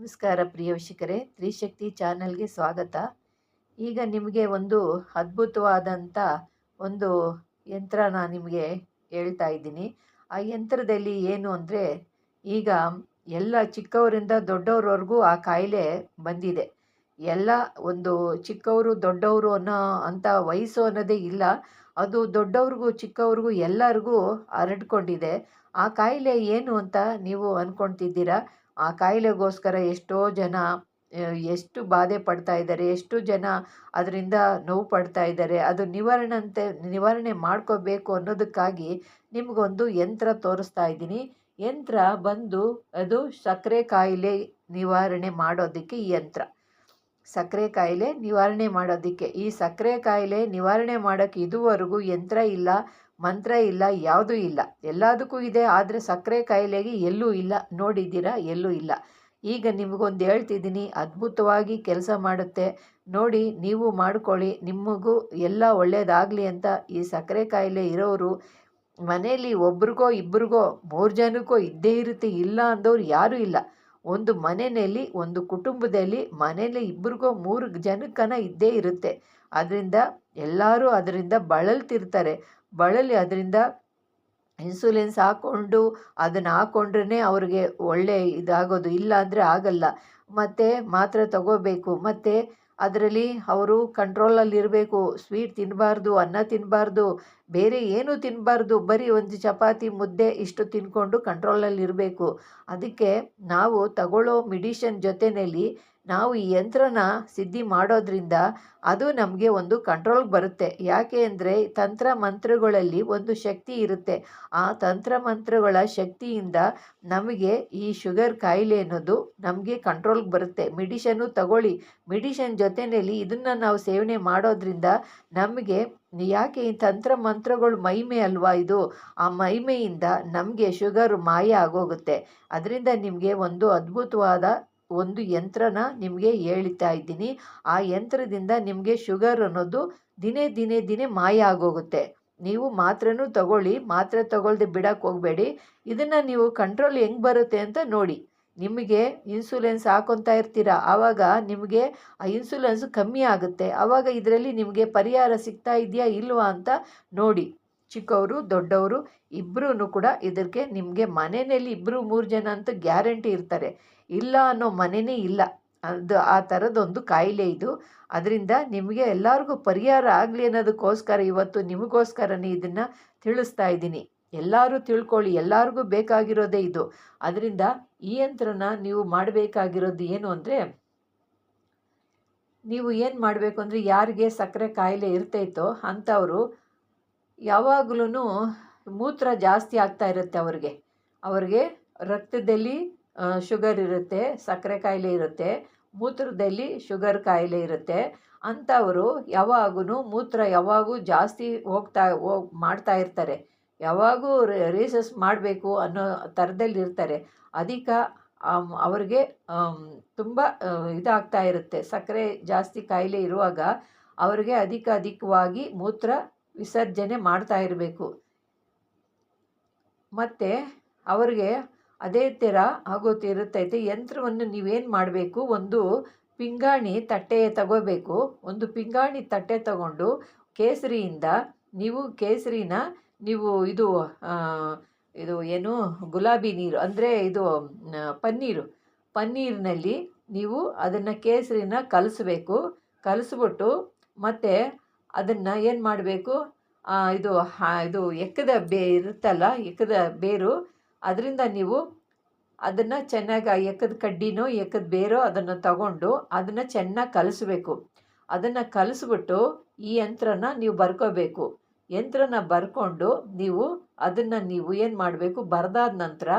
ನಮಸ್ಕಾರ ಪ್ರಿಯ ವೀಕ್ಷಕರೇ, ತ್ರಿಶಕ್ತಿ ಚಾನಲ್ಗೆ ಸ್ವಾಗತ. ಈಗ ನಿಮಗೆ ಒಂದು ಅದ್ಭುತವಾದಂಥ ಒಂದು ಯಂತ್ರ ನಾನು ನಿಮಗೆ ಹೇಳ್ತಾ ಇದ್ದೀನಿ. ಆ ಯಂತ್ರದಲ್ಲಿ ಏನು ಅಂದರೆ, ಈಗ ಎಲ್ಲ ಚಿಕ್ಕವರಿಂದ ದೊಡ್ಡವ್ರವರೆಗೂ ಆ ಕಾಯಿಲೆ ಬಂದಿದೆ. ಎಲ್ಲ ಒಂದು ಚಿಕ್ಕವರು ದೊಡ್ಡವರು ಅನ್ನೋ ಅಂಥ ವಯಸ್ಸು ಅನ್ನೋದೇ ಇಲ್ಲ, ಅದು ದೊಡ್ಡವ್ರಿಗೂ ಚಿಕ್ಕವ್ರಿಗೂ ಎಲ್ಲರಿಗೂ ಹರಡ್ಕೊಂಡಿದೆ. ಆ ಕಾಯಿಲೆ ಏನು ಅಂತ ನೀವು ಅಂದ್ಕೊಳ್ತಿದ್ದೀರಾ ಆ ಕಾಯಿಲೆಗೋಸ್ಕರ ಎಷ್ಟೋ ಜನ ಎಷ್ಟು ಬಾಧೆ ಪಡ್ತಾ ಇದ್ದಾರೆ, ಎಷ್ಟು ಜನ ಅದರಿಂದ ನೋವು ಪಡ್ತಾ ಇದ್ದಾರೆ, ಅದು ನಿವಾರಣೆ ಅಂತ ನಿವಾರಣೆ ಮಾಡ್ಕೋಬೇಕು ಅನ್ನೋದಕ್ಕಾಗಿ ನಿಮಗೊಂದು ಯಂತ್ರ ತೋರಿಸ್ತಾ ಇದ್ದೀನಿ. ಯಂತ್ರ ಬಂದು, ಅದು ಸಕ್ಕರೆ ಕಾಯಿಲೆ ನಿವಾರಣೆ ಮಾಡೋದಕ್ಕೆ ಈ ಯಂತ್ರ. ಸಕ್ಕರೆ ಕಾಯಿಲೆ ನಿವಾರಣೆ ಮಾಡೋದಕ್ಕೆ. ಈ ಸಕ್ಕರೆ ಕಾಯಿಲೆ ನಿವಾರಣೆ ಮಾಡೋಕ್ಕೆ ಇದುವರೆಗೂ ಯಂತ್ರ ಇಲ್ಲ. ಮಂತ್ರ ಇಲ್ಲ, ಯಾವುದೂ ಇಲ್ಲ. ಎಲ್ಲದಕ್ಕೂ ಇದೆ, ಆದರೆ ಸಕ್ಕರೆ ಕಾಯಿಲೆಗೆ ಎಲ್ಲೂ ಇಲ್ಲ. ನೋಡಿದ್ದೀರಾ? ಎಲ್ಲೂ ಇಲ್ಲ. ಈಗ ನಿಮಗೊಂದು ಹೇಳ್ತಿದ್ದೀನಿ, ಅದ್ಭುತವಾಗಿ ಕೆಲಸ ಮಾಡುತ್ತೆ. ನೋಡಿ, ನೀವು ಮಾಡ್ಕೊಳ್ಳಿ. ನಿಮಗೂ ಎಲ್ಲ ಒಳ್ಳೆಯದಾಗಲಿ ಅಂತ ಈ ಸಕ್ಕರೆ ಕಾಯಿಲೆ ಇರೋರು ಮನೆಯಲ್ಲಿ ಒಬ್ರಿಗೋ ಇಬ್ರಿಗೋ, ಮೂರು ಜನಕ್ಕೋ ಇದ್ದೇ ಇರುತ್ತೆ, ಇಲ್ಲ ಅಂದವ್ರು ಯಾರೂ ಇಲ್ಲ. ಒಂದು ಮನೆಯಲ್ಲಿ, ಒಂದು ಕುಟುಂಬದಲ್ಲಿ ಮನೆಯಲ್ಲಿ ಇಬ್ರಿಗೋ, ಮೂರು ಜನಕ್ಕನ ಇದ್ದೇ ಇರುತ್ತೆ. ಅದರಿಂದ ಎಲ್ಲರೂ ಅದರಿಂದ ಬಳಲ್ತಿರ್ತಾರೆ. ಬಳಲಿ ಅದರಿಂದ ಇನ್ಸುಲಿನ್ಸ್ ಹಾಕ್ಕೊಂಡು ಅದನ್ನು ಹಾಕ್ಕೊಂಡ್ರೇ ಅವ್ರಿಗೆ ಒಳ್ಳೆ ಇದಾಗೋದು. ಇಲ್ಲ ಅಂದರೆ ಆಗಲ್ಲ. ಮತ್ತು ಮಾತ್ರೆ ತಗೋಬೇಕು. ಮತ್ತು ಅದರಲ್ಲಿ ಅವರು ಕಂಟ್ರೋಲಲ್ಲಿರಬೇಕು ಸ್ವೀಟ್ ತಿನ್ನಬಾರ್ದು ಅನ್ನ ತಿನ್ನಬಾರ್ದು ಬೇರೆ ಏನೂ ತಿನ್ನಬಾರ್ದು ಬರೀ ಒಂದು ಚಪಾತಿ, ಮುದ್ದೆ ಇಷ್ಟು ತಿನ್ಕೊಂಡು ಕಂಟ್ರೋಲಲ್ಲಿ ಇರಬೇಕು. ಅದಕ್ಕೆ ನಾವು ತಗೊಳ್ಳೋ ಮೆಡಿಷನ್ ಜೊತೆಯಲ್ಲಿ ನಾವು ಈ ಯಂತ್ರನ ಸಿದ್ಧಿ ಮಾಡೋದ್ರಿಂದ ಅದು ನಮಗೆ ಒಂದು ಕಂಟ್ರೋಲ್ಗೆ ಬರುತ್ತೆ. ಯಾಕೆ ಅಂದರೆ ತಂತ್ರ ಮಂತ್ರಗಳಲ್ಲಿ ಒಂದು ಶಕ್ತಿ ಇರುತ್ತೆ. ಆ ತಂತ್ರ ಮಂತ್ರಗಳ ಶಕ್ತಿಯಿಂದ ನಮಗೆ ಈ ಶುಗರ್ ಕಾಯಿಲೆ ಅನ್ನೋದು ನಮಗೆ ಕಂಟ್ರೋಲ್ಗೆ ಬರುತ್ತೆ. ಮೆಡಿಷನ್ನು ತಗೊಳ್ಳಿ. ಮೆಡಿಷನ್ ಜೊತೆಯಲ್ಲಿ ಇದನ್ನು ನಾವು ಸೇವನೆ ಮಾಡೋದ್ರಿಂದ ನಮಗೆ ಯಾಕೆ ಈ ತಂತ್ರ ಮಂತ್ರಗಳು ಮಹಿಮೆ ಅಲ್ವಾ ಇದು? ಆ ಮಹಿಮೆಯಿಂದ ನಮಗೆ ಶುಗರ್ ಮಾಯ ಆಗೋಗುತ್ತೆ. ಅದರಿಂದ ನಿಮಗೆ ಒಂದು ಅದ್ಭುತವಾದ ಒಂದು ಯಂತ್ರನ ನಿಮಗೆ ಹೇಳ್ತಾ ಇದ್ದೀನಿ. ಆ ಯಂತ್ರದಿಂದ ನಿಮಗೆ ಶುಗರ್ ಅನ್ನೋದು ದಿನೇ ದಿನೇ ದಿನೇ ಮಾಯ ಆಗೋಗುತ್ತೆ. ನೀವು ಮಾತ್ರೆನೂ ತಗೊಳ್ಳಿ, ಮಾತ್ರೆ ತಗೊಳ್ದೆ ಬಿಡಕ್ಕೆ ಹೋಗಬೇಡಿ. ಇದನ್ನು ನೀವು ಕಂಟ್ರೋಲ್ ಹೆಂಗೆ ಬರುತ್ತೆ ಅಂತ ನೋಡಿ. ನಿಮಗೆ ಇನ್ಸುಲೆನ್ಸ್ ಹಾಕೊತಾ ಇರ್ತೀರ? ಆವಾಗ ನಿಮಗೆ ಆ ಇನ್ಸುಲೆನ್ಸ್ ಕಮ್ಮಿ ಆಗುತ್ತೆ. ಆವಾಗ ಇದರಲ್ಲಿ ನಿಮಗೆ ಪರಿಹಾರ ಸಿಗ್ತಾ ಇದೆಯಾ, ಇಲ್ವಾ ಅಂತ ನೋಡಿ. ಚಿಕ್ಕವರು ದೊಡ್ಡವರು ಇಬ್ಬರೂ ಕೂಡ ಇದಕ್ಕೆ ನಿಮಗೆ ಮನೆಯಲ್ಲಿ ಇಬ್ಬರು ಮೂರು ಜನ ಅಂತೂ ಗ್ಯಾರಂಟಿ ಇರ್ತಾರೆ. ಇಲ್ಲ ಅನ್ನೋ ಮನೆಯೇ ಇಲ್ಲ. ಅದು ಆ ಥರದೊಂದು ಕಾಯಿಲೆ ಇದು. ಅದರಿಂದ ನಿಮಗೆ ಎಲ್ಲರಿಗೂ ಪರಿಹಾರ ಆಗಲಿ ಅನ್ನೋದಕ್ಕೋಸ್ಕರ ಇವತ್ತು ನಿಮಗೋಸ್ಕರನೇ ಇದನ್ನು ತಿಳಿಸ್ತಾ ಇದ್ದೀನಿ. ಎಲ್ಲರೂ ತಿಳ್ಕೊಳ್ಳಿ, ಎಲ್ಲರಿಗೂ ಬೇಕಾಗಿರೋದೇ ಇದು. ಅದರಿಂದ ಈ ಯಂತ್ರನ ನೀವು ಮಾಡಬೇಕಾಗಿರೋದು ಏನು ಅಂದರೆ, ನೀವು ಏನು ಮಾಡಬೇಕು ಅಂದರೆ ಯಾರಿಗೆ ಸಕ್ಕರೆ ಕಾಯಿಲೆ ಇರ್ತೈತೋ ಅಂಥವರು ಯಾವಾಗಲೂ ಮೂತ್ರ ಜಾಸ್ತಿ ಆಗ್ತಾ ಇರುತ್ತೆ ಅವ್ರಿಗೆ. ಅವ್ರಿಗೆ ರಕ್ತದಲ್ಲಿ ಶುಗರ್ ಇರುತ್ತೆ ಸಕ್ಕರೆ ಕಾಯಿಲೆ ಇರುತ್ತೆ ಮೂತ್ರದಲ್ಲಿ ಶುಗರ್ ಕಾಯಿಲೆ ಇರುತ್ತೆ. ಅಂಥವರು ಯಾವಾಗೂ ಮೂತ್ರ ಯಾವಾಗೂ ಜಾಸ್ತಿ ಹೋಗ್ತಾ ಹೋಗ್ ಮಾಡ್ತಾ ಇರ್ತಾರೆ. ಯಾವಾಗೂ ರೀಸಸ್ ಮಾಡಬೇಕು ಅನ್ನೋ ಥರದಲ್ಲಿ ಇರ್ತಾರೆ. ಆಮ್, ಅವ್ರಿಗೆ ತುಂಬ ಇದಾಗ್ತಾ ಇರುತ್ತೆ. ಸಕ್ಕರೆ ಜಾಸ್ತಿ ಕಾಯಿಲೆ ಇರುವಾಗ ಅವ್ರಿಗೆ ಅಧಿಕ ಅಧಿಕವಾಗಿ ಮೂತ್ರ ವಿಸರ್ಜನೆ ಮಾಡ್ತಾ ಇರಬೇಕು. ಮತ್ತು ಅವರಿಗೆ ಅದೇ ಥರ ಆಗೋತಿರುತ್ತೈತೆ ಯಂತ್ರವನ್ನು ನೀವೇನು ಮಾಡಬೇಕು? ಒಂದು ಪಿಂಗಾಣಿ ತಟ್ಟೆ ತಗೋಬೇಕು. ಒಂದು ಪಿಂಗಾಣಿ ತಟ್ಟೆ ತಗೊಂಡು ಕೇಸರಿಯಿಂದ ನೀವು ಕೇಸರಿನ ನೀವು ಇದು ಇದು ಏನು ಗುಲಾಬಿ ನೀರು, ಅಂದರೆ ಇದು ಪನ್ನೀರು. ಪನ್ನೀರಿನಲ್ಲಿ ನೀವು ಅದನ್ನು ಕೇಸರಿನ ಕಲಿಸ್ಬೇಕು. ಕಲಿಸ್ಬಿಟ್ಟು ಮತ್ತು ಅದನ್ನು ಏನು ಮಾಡಬೇಕು? ಇದು ಇದು ಎಕ್ಕದ ಬೇ ಇರುತ್ತಲ್ಲ, ಎಕ್ಕದ ಬೇರು, ಅದರಿಂದ ನೀವು ಅದನ್ನು ಚೆನ್ನಾಗಿ ಎಕ್ಕದ ಕಡ್ಡಿನೋ, ಎಕ್ಕದ ಬೇರೋ ಅದನ್ನು ತಗೊಂಡು ಅದನ್ನು ಚೆನ್ನಾಗಿ ಕಲಿಸ್ಬೇಕು. ಅದನ್ನು ಕಲಿಸ್ಬಿಟ್ಟು ಈ ಯಂತ್ರನ ನೀವು ಬರ್ಕೋಬೇಕು. ಯಂತ್ರನ ಬರ್ಕೊಂಡು ನೀವು ಅದನ್ನು ನೀವು ಏನು ಮಾಡಬೇಕು? ಬರ್ದಾದ ನಂತರ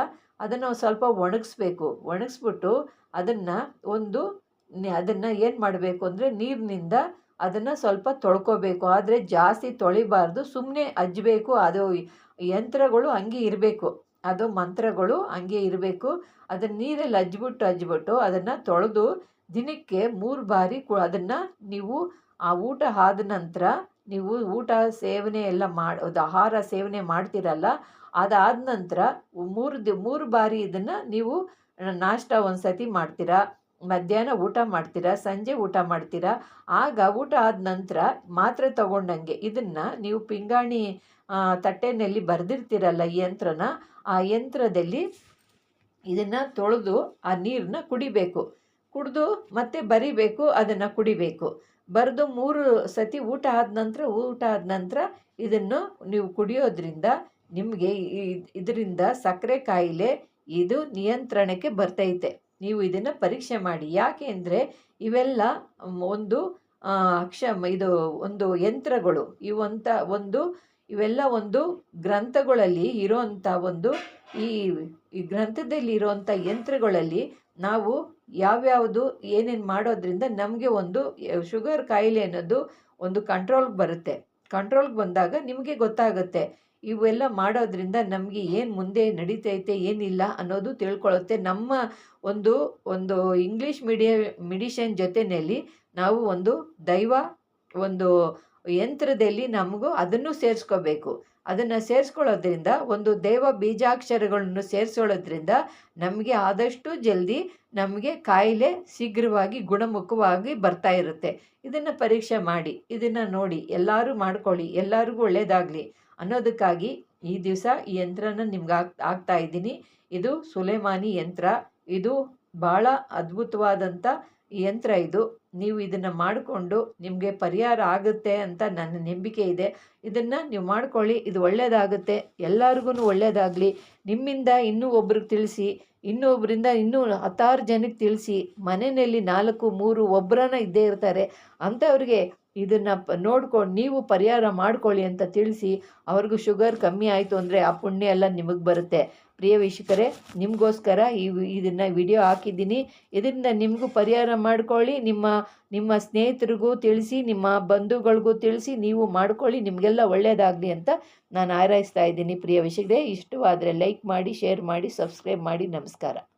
ಅದನ್ನು ಸ್ವಲ್ಪ ಒಣಗಿಸ್ಬೇಕು. ಒಣಗಿಸ್ಬಿಟ್ಟು ಅದನ್ನು ಒಂದು ಅದನ್ನು ಏನು ಮಾಡಬೇಕು ಅಂದರೆ ನೀರಿನಿಂದ ಅದನ್ನು ಸ್ವಲ್ಪ ತೊಳ್ಕೊಬೇಕು. ಆದರೆ ಜಾಸ್ತಿ ತೊಳಿಬಾರ್ದು. ಸುಮ್ಮನೆ ಅಜ್ಜಬೇಕು. ಅದು ಯಂತ್ರಗಳು ಹಂಗೆ ಇರಬೇಕು. ಅದು ಮಂತ್ರಗಳು ಹಂಗೆ ಇರಬೇಕು. ಅದನ್ನು ನೀರಲ್ಲಿ ಅಜ್ಜಿಬಿಟ್ಟು ಅಜ್ಜಿಬಿಟ್ಟು ಅದನ್ನು ತೊಳೆದು ದಿನಕ್ಕೆ ಮೂರು ಬಾರಿ ಕು ಅದನ್ನು ನೀವು ಆ ಊಟ ಆದ ನಂತರ ನೀವು ಊಟ ಸೇವನೆ ಎಲ್ಲ ಮಾಡೋದು ಆಹಾರ ಸೇವನೆ ಮಾಡ್ತೀರಲ್ಲ, ಅದಾದ ನಂತರ ಮೂರು ದಿ, ಮೂರು ಬಾರಿ ಇದನ್ನು ನೀವು ನಾಷ್ಟ ಒಂದು ಸತಿ ಮಾಡ್ತೀರಾ? ಮಧ್ಯಾಹ್ನ ಊಟ ಮಾಡ್ತೀರಾ ಸಂಜೆ ಊಟ ಮಾಡ್ತೀರಾ ಆಗ ಊಟ ಆದ ನಂತರ ಮಾತ್ರೆ ತಗೊಂಡಂಗೆ ಇದನ್ನು ನೀವು ಪಿಂಗಾಣಿ ಆ, ತಟ್ಟೆನಲ್ಲಿ ಬರೆದಿರ್ತೀರಲ್ಲ ಯಂತ್ರನ ಆ ಯಂತ್ರದಲ್ಲಿ ಇದನ್ನು ತೊಳೆದು ಆ ನೀರನ್ನ ಕುಡಿಬೇಕು. ಕುಡಿದು ಮತ್ತೆ ಬರಿಬೇಕು ಅದನ್ನು ಕುಡಿಬೇಕು. ಬರೆದು ಮೂರು ಸತಿ ಊಟ ಆದ ನಂತರ ಊಟ ಆದ ನಂತರ ಇದನ್ನು ನೀವು ಕುಡಿಯೋದ್ರಿಂದ ನಿಮಗೆ ಇದರಿಂದ ಸಕ್ಕರೆ ಕಾಯಿಲೆ ಇದು ನಿಯಂತ್ರಣಕ್ಕೆ ಬರ್ತೈತೆ. ನೀವು ಇದನ್ನು ಪರೀಕ್ಷೆ ಮಾಡಿ. ಯಾಕೆ ಅಂದರೆ ಇವೆಲ್ಲ ಒಂದು ಅಕ್ಷ ಇದು ಒಂದು ಯಂತ್ರಗಳು. ಇವಂಥ ಒಂದು, ಇವೆಲ್ಲ ಒಂದು ಗ್ರಂಥಗಳಲ್ಲಿ ಇರೋವಂಥ ಒಂದು ಈ ಈ ಗ್ರಂಥದಲ್ಲಿ ಇರೋವಂಥ ಯಂತ್ರಗಳಲ್ಲಿ ನಾವು ಯಾವ್ಯಾವುದು ಏನೇನು ಮಾಡೋದ್ರಿಂದ ನಮಗೆ ಒಂದು ಶುಗರ್ ಕಾಯಿಲೆ ಅನ್ನೋದು ಒಂದು ಕಂಟ್ರೋಲ್ಗೆ ಬರುತ್ತೆ. ಕಂಟ್ರೋಲ್ಗೆ ಬಂದಾಗ ನಿಮಗೆ ಗೊತ್ತಾಗುತ್ತೆ. ಇವೆಲ್ಲ ಮಾಡೋದ್ರಿಂದ ನಮಗೆ ಏನು ಮುಂದೆ ನಡೀತೈತೆ, ಏನಿಲ್ಲ ಅನ್ನೋದು ತಿಳ್ಕೊಳ್ಳುತ್ತೆ. ನಮ್ಮ ಒಂದು ಒಂದು ಇಂಗ್ಲೀಷ್ ಮೀಡಿಯ ಮೆಡಿಷನ್ ಜೊತೆಯಲ್ಲಿ ನಾವು ಒಂದು ದೈವ, ಒಂದು ಯಂತ್ರದಲ್ಲಿ ನಮಗೂ ಅದನ್ನು ಸೇರಿಸ್ಕೋಬೇಕು. ಅದನ್ನು ಸೇರಿಸ್ಕೊಳ್ಳೋದ್ರಿಂದ, ಒಂದು ದೈವ ಬೀಜಾಕ್ಷರಗಳನ್ನು ಸೇರಿಸೋಳೋದ್ರಿಂದ ನಮಗೆ ಆದಷ್ಟು ಜಲ್ದಿ ನಮಗೆ ಕಾಯಿಲೆ ಶೀಘ್ರವಾಗಿ ಗುಣಮುಖವಾಗಿ ಬರ್ತಾ ಇರುತ್ತೆ. ಇದನ್ನು ಪರೀಕ್ಷೆ ಮಾಡಿ, ಇದನ್ನು ನೋಡಿ, ಎಲ್ಲರೂ ಮಾಡ್ಕೊಳ್ಳಿ, ಎಲ್ಲರಿಗೂ ಒಳ್ಳೆಯದಾಗಲಿ ಅನ್ನೋದಕ್ಕಾಗಿ ಈ ದಿವಸ ಈ ಯಂತ್ರನ ನಿಮ್ಗೆ ಆಗ್, ಆಗ್ತಾ ಇದ್ದೀನಿ. ಇದು ಸುಲೇಮಾನಿ ಯಂತ್ರ. ಇದು ಭಾಳ ಅದ್ಭುತವಾದಂಥ ಯಂತ್ರ ಇದು. ನೀವು ಇದನ್ನು ಮಾಡಿಕೊಂಡು ನಿಮಗೆ ಪರಿಹಾರ ಆಗುತ್ತೆ ಅಂತ ನನ್ನ ನಂಬಿಕೆ ಇದೆ. ಇದನ್ನು ನೀವು ಮಾಡ್ಕೊಳ್ಳಿ, ಇದು ಒಳ್ಳೆಯದಾಗುತ್ತೆ ಎಲ್ಲರಿಗೂ ಒಳ್ಳೆಯದಾಗಲಿ ನಿಮ್ಮಿಂದ ಇನ್ನೂ ಒಬ್ರಿಗೆ ತಿಳಿಸಿ ಇನ್ನೊಬ್ಬರಿಂದ ಇನ್ನೂ ಹತ್ತಾರು ಜನಕ್ಕೆ ತಿಳಿಸಿ, ಮನೆಯಲ್ಲಿ ನಾಲ್ಕು, ಮೂರು ಒಬ್ಬರನ್ನ ಇದ್ದೇ ಇರ್ತಾರೆ. ಅಂಥವ್ರಿಗೆ ಇದನ್ನು ನೋಡ್ಕೊಂಡು ನೀವು ಪರಿಹಾರ ಮಾಡ್ಕೊಳ್ಳಿ ಅಂತ ತಿಳಿಸಿ ಅವ್ರಿಗೂ ಶುಗರ್ ಕಮ್ಮಿ ಆಯಿತು ಅಂದರೆ ಆ ಪುಣ್ಯ ಎಲ್ಲ ನಿಮಗೆ ಬರುತ್ತೆ. ಪ್ರಿಯ ವೀಕ್ಷಕರೇ, ನಿಮಗೋಸ್ಕರ ಈ ಇದನ್ನು ವಿಡಿಯೋ ಹಾಕಿದ್ದೀನಿ. ಇದರಿಂದ ನಿಮಗೂ ಪರಿಹಾರ ಮಾಡ್ಕೊಳ್ಳಿ, ನಿಮ್ಮ ನಿಮ್ಮ ಸ್ನೇಹಿತರಿಗೂ ತಿಳಿಸಿ, ನಿಮ್ಮ ಬಂಧುಗಳಿಗೂ ತಿಳಿಸಿ, ನೀವು ಮಾಡ್ಕೊಳ್ಳಿ, ನಿಮಗೆಲ್ಲ ಒಳ್ಳೆಯದಾಗಲಿ ಅಂತ ನಾನು ಆರೈಸ್ತಾ ಇದ್ದೀನಿ. ಪ್ರಿಯ ವೀಕ್ಷಕರೇ, ಇಷ್ಟವಾದರೆ ಲೈಕ್ ಮಾಡಿ, ಶೇರ್ ಮಾಡಿ, ಸಬ್ಸ್ಕ್ರೈಬ್ ಮಾಡಿ, ನಮಸ್ಕಾರ.